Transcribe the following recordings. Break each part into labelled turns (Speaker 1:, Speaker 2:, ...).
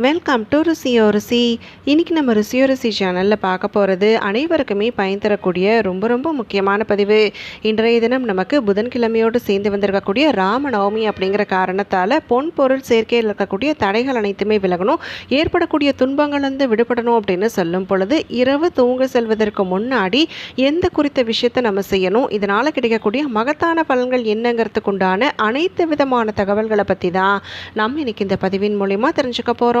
Speaker 1: Welcome to ருசியோ ருசி. இன்றைக்கி நம்ம ருசியோ ருசி சேனலில் பார்க்க போகிறது அனைவருக்குமே பயன் தரக்கூடிய ரொம்ப ரொம்ப முக்கியமான பதிவு. இன்றைய தினம் நமக்கு புதன்கிழமையோடு சேர்ந்து வந்திருக்கக்கூடிய ராமநவமி அப்படிங்கிற காரணத்தால் பொன் பொருள் சேர்க்கையில் இருக்கக்கூடிய தடைகள் அனைத்துமே விலகணும். ஏற்படக்கூடிய துன்பங்கள்லேருந்து விடுபடணும் அப்படின்னு சொல்லும் பொழுது இரவு தூங்க செல்வதற்கு முன்னாடி எந்த குறித்த விஷயத்தை நம்ம செய்யணும்? இதனால் கிடைக்கக்கூடிய மகத்தான பலன்கள் என்னங்கிறதுக்கு உண்டான அனைத்து விதமான தகவல்களை பற்றி தான் நம்ம இன்னைக்கு இந்த பதிவின் மூலிமா தெரிஞ்சுக்க போகிறோம்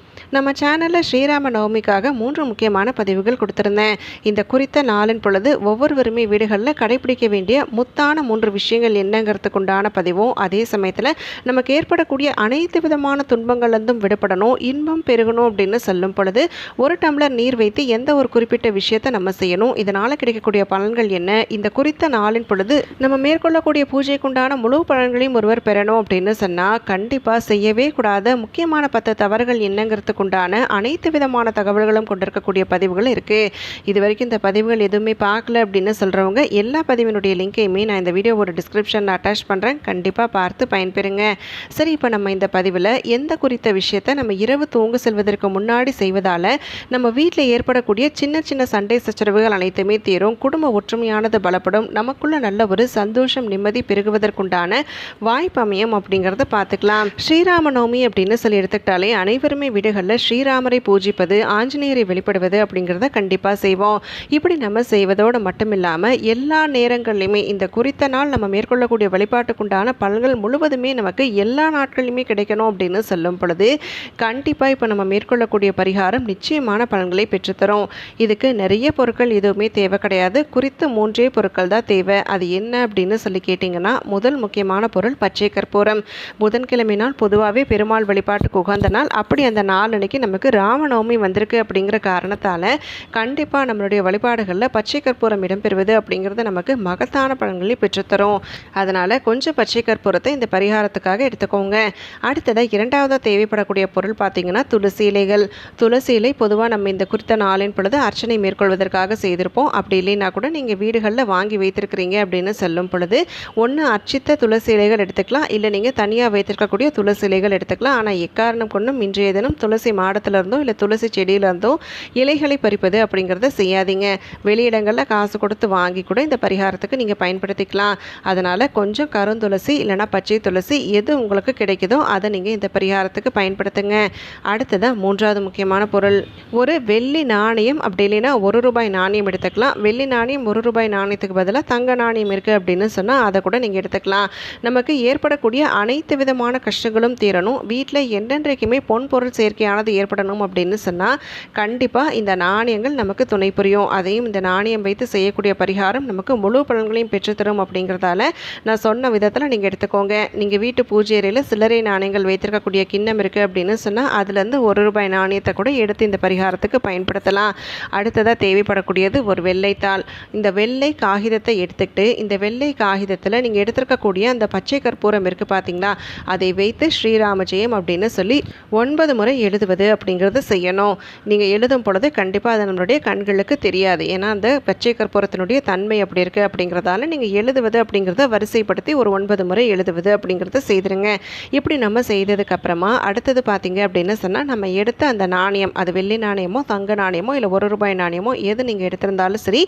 Speaker 1: நம்ம சேனலில் ஸ்ரீராம நவமிக்காக மூன்று முக்கியமான பதிவுகள் கொடுத்துருந்தேன். இந்த குறித்த நாளின் பொழுது ஒவ்வொருவருமே வீடுகளில் கடைபிடிக்க வேண்டிய முத்தான மூன்று விஷயங்கள் என்னங்கிறதுக்கு உண்டான பதிவும் அதே சமயத்தில் நமக்கு ஏற்படக்கூடிய அனைத்து விதமான துன்பங்கள்லேருந்தும் விடப்படணும் இன்பம் பெருகணும் அப்படின்னு சொல்லும் பொழுது ஒரு டம்ளர் நீர் வைத்து எந்த ஒரு குறிப்பிட்ட விஷயத்தை நம்ம செய்யணும் இதனால் கிடைக்கக்கூடிய பலன்கள் என்ன இந்த குறித்த நாளின் பொழுது நம்ம மேற்கொள்ளக்கூடிய பூஜைக்குண்டான முழு பலன்களையும் ஒருவர் பெறணும் அப்படின்னு சொன்னால் கண்டிப்பாக செய்யவே கூடாத. முக்கியமான பத்து தவறுகள் என்னங்கிறதுக்கு உண்டான அனைத்து விதமான தகவல்களும் கொண்டிருக்கக்கூடிய பதிவுகள் இருக்குது இது வரைக்கும் இந்த பதிவுகள் எதுவுமே பார்க்கல அப்படின்னு சொல்கிறவங்க எல்லா பதிவினுடைய லிங்கையுமே நான் இந்த வீடியோவோட டிஸ்கிரிப்ஷனில் அட்டாச் பண்ணுறேன் கண்டிப்பாக பார்த்து பயன்பெறுங்க. சரி இப்போ நம்ம இந்த பதிவில் எந்த குறித்த விஷயத்தை நம்ம இரவு தூங்க செல்வதற்கு முன்னாடி செய்வதால் நம்ம வீட்டில் ஏற்படக்கூடிய சின்ன சின்ன சண்டை சச்சரவுகள் அனைத்துமே தீரும். குடும்ப ஒற்றுமையானது பலப்படும். நமக்குள்ள நல்ல ஒரு சந்தோஷம் நிம்மதி பெருகுவதற்குண்டான வாய்ப்பு அமையும் அப்படிங்கிறத பார்த்துக்கலாம். ஸ்ரீராம நவமி அப்படின்னு சொல்லி எடுத்துக்கிட்டாலே அனைவருமே வீடுகளில் ஸ்ரீராமரை பூஜிப்பது ஆஞ்சநேயரை வெளிப்படுவது அப்படிங்கிறத கண்டிப்பாக செய்வோம். இப்படி நம்ம செய்வதோடு மட்டும் இல்லாமல் எல்லா நேரங்கள்லையுமே இந்த குறித்த நாள் நம்ம மேற்கொள்ளக்கூடிய வழிபாட்டுக்குண்டான பலன்கள் முழுவதுமே நமக்கு எல்லா நாட்களிலுமே கிடைக்கணும் அப்படின்னு சொல்லும் பொழுது கண்டிப்பாக இப்போ நம்ம மேற்கொள்ளக்கூடிய பரிகாரம் நிச்சயமான பலன்களை பெற்றுத்தரும். இதுக்கு நிறைய பொருட்கள் எதுவுமே தேவை கிடையாது. குறித்த மூன்றே பொருட்கள் தான் தேவை. அது என்ன அப்படின்னு சொல்லி கேட்டிங்கன்னா முதல் முக்கியமான பொருள் பச்சை கற்பூரம். புதன்கிழமை நாள் பொதுவாகவே பெருமாள் வழிபாட்டுக்கு உகந்த நாள். அப்படி அந்த நாலு அன்னைக்கு நமக்கு ராமநவமி வந்திருக்கு அப்படிங்கிற காரணத்தால் கண்டிப்பாக நம்மளுடைய வழிபாடுகளில் பச்சை கற்பூரம் இடம்பெறுவது அப்படிங்கிறது நமக்கு மகத்தான பலன்களை பெற்றுத்தரும். அதனால் கொஞ்சம் பச்சை கற்பூரத்தை இந்த பரிகாரத்துக்காக எடுத்துக்கோங்க. அடுத்ததாக இரண்டாவதாக தேவைப்படக்கூடிய பொருள் பார்த்திங்கன்னா துளசி இலைகள். துளசி இலை பொதுவாக நம்ம இந்த குறித்த நாளின் பொழுது அர்ச்சனை மேற்கொள்வதற்காக செய்திருப்போம். அப்படி இல்லைன்னா கூட நீங்கள் வீடுகளில் வாங்கி வைத்திருக்கிறீங்க அப்படின்னு சொல்லும் பொழுது ஒன்று அர்ச்சித்த துளசி இலைகள் எடுத்துக்கலாம். இல்லை நீங்கள் தனியாக வைத்திருக்கக்கூடிய துளசி இலைகள் எடுத்துக்கலாம். ஆனால் எக்காரணம் கொண்டும் இன்றைய தினம் துளசி மாடத்துலேருந்தோ இல்லை துளசி செடியிலேருந்தோ இலைகளை பறிப்பது அப்படிங்கிறத செய்யாதீங்க. வெளியிடங்களில் காசு கொடுத்து வாங்கி கூட இந்த பரிகாரத்துக்கு நீங்கள் பயன்படுத்திக்கலாம். அதனால் கொஞ்சம் கருந்துளசி இல்லைனா பச்சை துளசி எது உங்களுக்கு கிடைக்குதோ அதை நீங்கள் இந்த பரிகாரத்துக்கு பயன்படுத்துங்க. அடுத்ததாக மூன்றாவது முக்கியமான பொருள். ஒரு வெள்ளி நாணயம் அப்படி இல்லைன்னா ஒரு ரூபாய் நாணயம் எடுத்துக்கலாம். வெள்ளி நாணயம் ஒரு ரூபாய் நாணயத்துக்கு பதிலாக தங்க நாணயம் இருக்குது அப்படின்னு சொன்னால் அதை கூட நீங்கள் எடுத்துக்கலாம். நமக்கு ஏற்படக்கூடிய அனைத்து விதமான கஷ்டங்களும் தீரணும். வீட்டில் என்றென்றைக்குமே பொன் பொருள் தேவையானது ஏற்படணும் அப்படின்னு சொன்னால் கண்டிப்பாக இந்த நாணயங்கள் நமக்கு துணை புரியும். அதையும் இந்த நாணயம் வைத்து செய்யக்கூடிய பரிகாரம் நமக்கு முழு பலன்களையும் பெற்றுத்தரும் அப்படிங்கிறதால நான் சொன்ன விதத்தில் நீங்கள் எடுத்துக்கோங்க. நீங்கள் வீட்டு பூஜை அறையில் சில்லறை நாணயங்கள் வைத்திருக்கக்கூடிய கிண்ணம் இருக்குது அப்படின்னு சொன்னால் அதுலேருந்து ஒரு ரூபாய் நாணயத்தை கூட எடுத்து இந்த பரிகாரத்துக்கு பயன்படுத்தலாம். அடுத்ததாக தேவைப்படக்கூடியது ஒரு வெள்ளைத்தாள் இந்த வெள்ளை காகிதத்தை எடுத்துக்கிட்டு இந்த வெள்ளை காகிதத்தில் நீங்கள் எடுத்திருக்கக்கூடிய அந்த பச்சை கற்பூரம் இருக்குது பார்த்தீங்களா அதை வைத்து ஸ்ரீராமஜெயம் அப்படின்னு சொல்லி ஒன்பது முறை எழுதுவது அப்படிங்கிறது செய்யணும். நீங்கள் எழுதும் பொழுது கண்டிப்பாக அது நம்மளுடைய கண்களுக்கு தெரியாது. ஏன்னா அந்த பச்சை கற்பூரத்தினுடைய தன்மை அப்படி இருக்குது அப்படிங்கிறதால நீங்கள் எழுதுவது அப்படிங்கிறத வரிசைப்படுத்தி ஒரு ஒன்பது முறை எழுதுவது அப்படிங்கிறத செய்திருங்க. இப்படி நம்ம செய்ததுக்கப்புறமா அடுத்தது பார்த்தீங்க அப்படின்னு சொன்னால் நம்ம எடுத்த அந்த நாணயம் அது வெள்ளி நாணயமோ தங்க நாணயமோ இல்லை ஒரு ரூபாய் நாணயமோ எது நீங்கள் எடுத்திருந்தாலும் சரி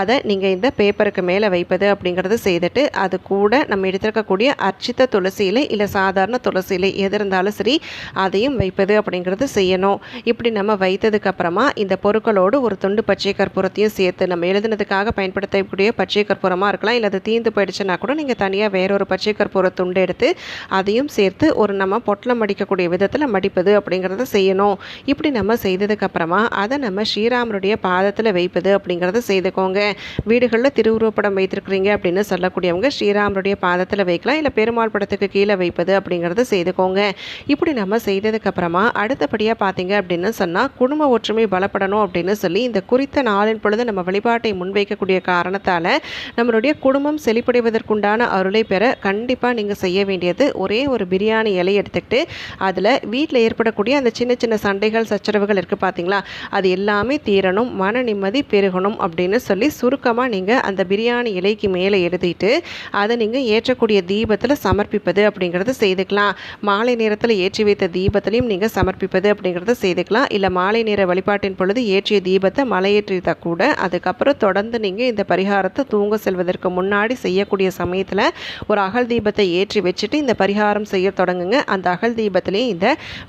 Speaker 1: அதை நீங்கள் இந்த பேப்பருக்கு மேலே வைப்பது அப்படிங்கிறத செய்துட்டு அது கூட நம்ம எடுத்திருக்கக்கூடிய அர்ச்சித்த துளசி இல்லை சாதாரண துளசியிலே எது இருந்தாலும் சரி அதையும் வைப்பது அப்படிங்கிறது செய்யணும். இப்படி நம்ம வைத்ததுக்கு அப்புறமா இந்த பொருட்களோடு ஒரு துண்டு பச்சை கற்பூரத்தையும் சேர்த்து நம்ம எழுதுனதுக்காக பயன்படுத்தக்கூடிய பச்சை கற்பூரமாக இருக்கலாம். இல்லை அது தீந்து போயிடுச்சுன்னா கூட நீங்கள் தனியாக வேறொரு பச்சை கற்பூர துண்டு எடுத்து அதையும் சேர்த்து ஒரு நம்ம பொட்டலம் மடிக்கக்கூடிய விதத்தில் மடிப்பது அப்படிங்கிறத செய்யணும். இப்படி நம்ம செய்ததுக்கு அப்புறமா அதை நம்ம ஸ்ரீராமருடைய பாதத்தில் வைப்பது அப்படிங்கிறத செய்துக்கோங்க. வீடுகளில் திருவுருவப்படம் வைத்திருக்கிறீங்க அப்படின்னு சொல்லக்கூடியவங்க ஸ்ரீராமருடைய பாதத்தில் வைக்கலாம். இல்லை பெருமாள் படத்துக்கு கீழே வைப்பது அப்படிங்கிறத செய்துக்கோங்க. இப்படி நம்ம செய்ததுக்கு அப்புறமா அடுத்த அடுத்தபடியாக பார்த்தீங்க அப்படின்னு சொன்னால் குடும்ப ஒற்றுமை பலப்படணும் அப்படின்னு சொல்லி இந்த குறித்த நாளின் பொழுது நம்ம வழிபாட்டை முன்வைக்கக்கூடிய காரணத்தால் நம்மளுடைய குடும்பம் செழிப்படைவதற்குண்டான அருளை பெற கண்டிப்பாக நீங்கள் செய்ய வேண்டியது ஒரே ஒரு பிரியாணி இலை எடுத்துக்கிட்டு அதில் வீட்டில் ஏற்படக்கூடிய அந்த சின்ன சின்ன சண்டைகள் சச்சரவுகள் இருக்குது பார்த்தீங்களா அது எல்லாமே தீரணும் மன நிம்மதி பெருகணும் அப்படின்னு சொல்லி சுருக்கமாக நீங்கள் அந்த பிரியாணி இலைக்கு மேலே எழுதிட்டு அதை நீங்கள் ஏற்றக்கூடிய தீபத்தில் சமர்ப்பிப்பது அப்படிங்கிறத செய்துக்கலாம். மாலை நேரத்தில் ஏற்றி வைத்த தீபத்திலையும் நீங்கள் சமர்ப்பிப்பது அப்படிங்கிறத செய்துக்கலாம். இல்லை மாலை நேர வழிபாட்டின் பொழுது ஏற்றிய தீபத்தை மலையேற்றித்தா கூட அதுக்கப்புறம் தொடர்ந்து நீங்கள் இந்த பரிகாரத்தை தூங்க செல்வதற்கு முன்னாடி செய்யக்கூடிய சமயத்தில் ஒரு அகல் தீபத்தை ஏற்றி வச்சுட்டு இந்த பரிகாரம் செய்ய தொடங்குங்க. அந்த அகல் தீபத்திலேயே இந்த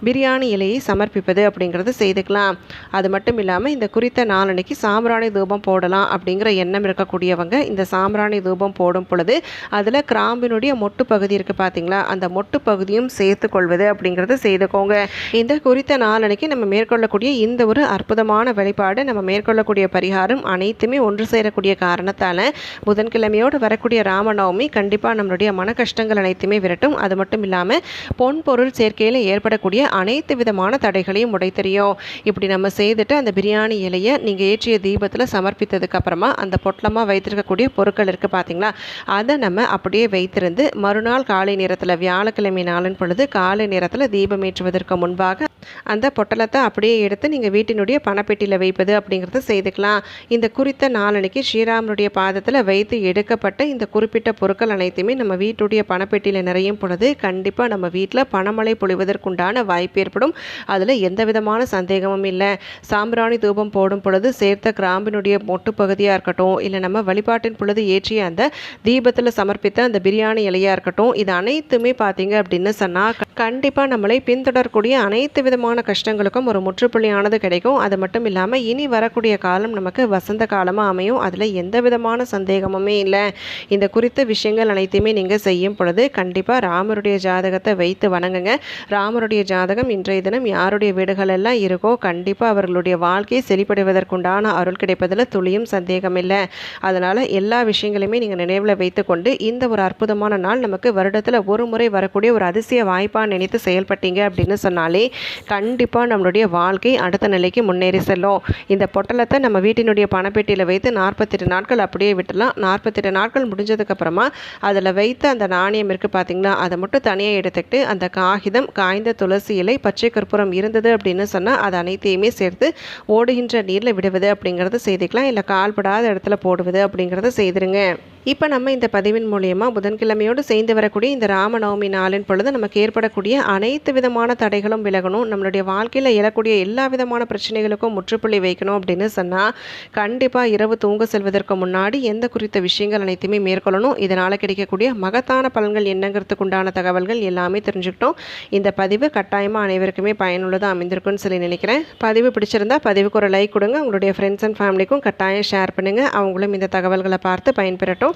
Speaker 1: பிரியாணி இலையை சமர்ப்பிப்பது அப்படிங்கிறது செய்துக்கலாம். அது மட்டும் இல்லாமல் இந்த குறித்த நாளன்னைக்கு சாம்பிராணி தூபம் போடலாம் அப்படிங்கிற எண்ணம் இருக்கக்கூடியவங்க இந்த சாம்பிராணி தூபம் போடும் பொழுது அதில் கிராம்பினுடைய மொட்டு பகுதி இருக்குது பார்த்தீங்களா அந்த மொட்டு பகுதியும் சேர்த்து கொள்வது அப்படிங்கிறது செய்துக்கோங்க. இந்த குறித்த நாளன்னைக்கு நம்ம மேற்கொள்ளக்கூடிய இந்த ஒரு அற்புதமான வழிபாடு நம்ம மேற்கொள்ளக்கூடிய பரிகாரம் அனைத்துமே ஒன்று சேரக்கூடிய காரணத்தால் புதன்கிழமையோடு வரக்கூடிய ராமநவமி கண்டிப்பாக நம்மளுடைய மன கஷ்டங்கள் அனைத்துமே விரட்டும். அது மட்டும் இல்லாமல் பொன் பொருள் சேர்க்கையில் ஏற்படக்கூடிய அனைத்து விதமான தடைகளையும் உடைத்தெறியும். இப்படி நம்ம செய்துட்டு அந்த பிரியாணி இலையை நீங்கள் ஏற்றிய தீபத்தில் சமர்ப்பித்ததுக்கு அப்புறமா அந்த பொட்டலமாக வைத்திருக்கக்கூடிய பொருட்கள் இருக்குது பார்த்தீங்களா அதை நம்ம அப்படியே வைத்திருந்து மறுநாள் காலை நேரத்தில் வியாழக்கிழமை நாளின் பொழுது காலை நேரத்தில் தீபம் ஏற்றுவதற்கு முன்பாக அந்த பொட்டலத்தை அப்படியே எடுத்து நீங்கள் வீட்டினுடைய பணப்பெட்டியில் வைப்பது அப்படிங்கிறத செய்துக்கலாம். இந்த குறித்த நாளனைக்கு ஸ்ரீராமனுடைய பாதத்தில் வைத்து எடுக்கப்பட்ட இந்த குறிப்பிட்ட பொருட்கள் அனைத்துமே நம்ம வீட்டுடைய பணப்பெட்டியில் நிறையும் பொழுது கண்டிப்பாக நம்ம வீட்டில் பணமழை பொழிவதற்குண்டான வாய்ப்பு ஏற்படும். அதில் எந்த விதமான சந்தேகமும் இல்லை. சாம்பிராணி தூபம் போடும் பொழுது சேர்த்த கிராம்பினுடைய மொட்டு பகுதியாக இருக்கட்டும் இல்லை நம்ம வழிபாட்டின் பொழுது ஏற்றிய அந்த தீபத்தில் சமர்ப்பித்த அந்த பிரியாணி இலையாக இருக்கட்டும் இது அனைத்துமே பார்த்தீங்க அப்படின்னு சொன்னால் கண்டிப்பாக நம்மளை பின்தொடரக்கூடிய அனைத்து விதமான கஷ்டங்களுக்கும் ஒரு முற்றுப்புள்ளியானது கிடைக்கும். அது மட்டும் இல்லாமல் இனி வரக்கூடிய காலம் நமக்கு வசந்த காலமாக அமையும். அதில் எந்த விதமான சந்தேகமுமே இல்லை. இந்த குறித்த விஷயங்கள் அனைத்தையுமே நீங்கள் செய்யும் பொழுது கண்டிப்பாக ராமருடைய ஜாதகத்தை வைத்து வணங்குங்க. ராமருடைய ஜாதகம் இன்றைய தினம் யாருடைய வீடுகள் எல்லாம் இருக்கோ கண்டிப்பாக அவர்களுடைய வாழ்க்கையை செழிப்படைவதற்குண்டான அருள் கிடைப்பதில் துளியும் சந்தேகம் இல்லை. அதனால் எல்லா விஷயங்களையுமே நீங்கள் நினைவில் வைத்துக்கொண்டு இந்த ஒரு அற்புதமான நாள் நமக்கு வருடத்தில் ஒரு முறை வரக்கூடிய ஒரு அதிசய வாய்ப்பான நினைத்து செயல்பட்டீங்க அப்படின்னு சொன்னாலே கண்டிப்பாக நம்மளுடைய வாழ்க்கை அடுத்த நிலைக்கு முன்னேறி செல்லும். இந்த பொட்டலத்தை நம்ம வீட்டினுடைய பணப்பெட்டியில் வைத்து நாற்பத்தெட்டு நாட்கள் அப்படியே விட்டுலாம் நாற்பத்தெட்டு நாட்கள் முடிஞ்சதுக்கப்புறமா அதில் வைத்து அந்த நாணயம் இருக்குது பார்த்திங்களா அதை மட்டும் தனியாக எடுத்துக்கிட்டு அந்த காகிதம் காய்ந்த துளசி இலை பச்சை கற்பூரம் இருந்தது அப்படின்னு சொன்னால் அது அனைத்தையுமே சேர்த்து ஓடுகின்ற நீரில் விடுவது அப்படிங்கிறத செய்துக்கலாம். இல்லை கால்படாத இடத்துல போடுவது அப்படிங்கிறத செய்திருங்க. இப்போ நம்ம இந்த பதிவின் மூலியமாக புதன்கிழமையோடு சேர்ந்து வரக்கூடிய இந்த ராமநவமி நாளின் பொழுது நமக்கு ஏற்படக்கூடிய அனைத்து விதமான தடைகளும் விலகணும். நம்மளுடைய வாழ்க்கையில் எழக்கூடிய எல்லா விதமான பிரச்சனைகளுக்கும் முற்றுப்புள்ளி வைக்கணும் அப்படின்னு சொன்னால் கண்டிப்பாக இரவு தூங்க செல்வதற்கு முன்னாடி எந்த குறித்த விஷயங்கள் அனைத்துமே மேற்கொள்ளணும். இதனால் கிடைக்கக்கூடிய மகத்தான பலன்கள் என்னங்கிறதுக்கு உண்டான தகவல்கள் எல்லாமே தெரிஞ்சுக்கிட்டோம். இந்த பதிவு கட்டாயமாக அனைவருக்குமே பயனுள்ளதாக அமைந்திருக்குன்னு சொல்லி நினைக்கிறேன். பதிவு பிடிச்சிருந்தா பதிவுக்கு ஒரு லைக் கொடுங்க. உங்களுடைய ஃப்ரெண்ட்ஸ் அண்ட் ஃபேமிலிக்கும் கட்டாயம் ஷேர் பண்ணுங்கள் அவங்களும் இந்த தகவல்களை பார்த்து பயன்பெறட்டும்.